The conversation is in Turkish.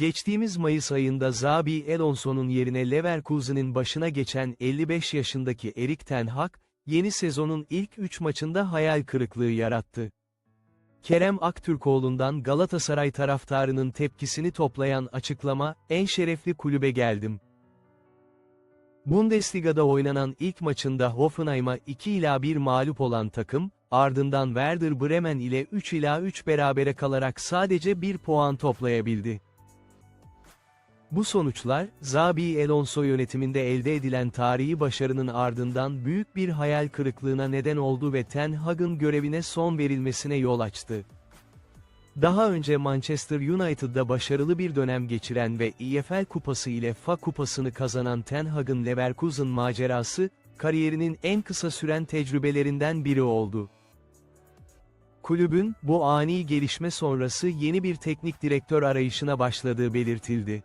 Geçtiğimiz Mayıs ayında Xabi Alonso'nun yerine Leverkusen'in başına geçen 55 yaşındaki Erik ten Hag, yeni sezonun ilk 3 maçında hayal kırıklığı yarattı. Kerem Aktürkoğlu'ndan Galatasaray taraftarının tepkisini toplayan açıklama, en şerefli kulübe geldim. Bundesliga'da oynanan ilk maçında Hoffenheim'a 2 ila 1 mağlup olan takım, ardından Werder Bremen ile 3 ila 3 berabere kalarak sadece 1 puan toplayabildi. Bu sonuçlar, Xabi Alonso yönetiminde elde edilen tarihi başarının ardından büyük bir hayal kırıklığına neden oldu ve Ten Hag'ın görevine son verilmesine yol açtı. Daha önce Manchester United'da başarılı bir dönem geçiren ve EFL Kupası ile FA Kupası'nı kazanan Ten Hag'ın Leverkusen macerası, kariyerinin en kısa süren tecrübelerinden biri oldu. Kulübün, bu ani gelişme sonrası yeni bir teknik direktör arayışına başladığı belirtildi.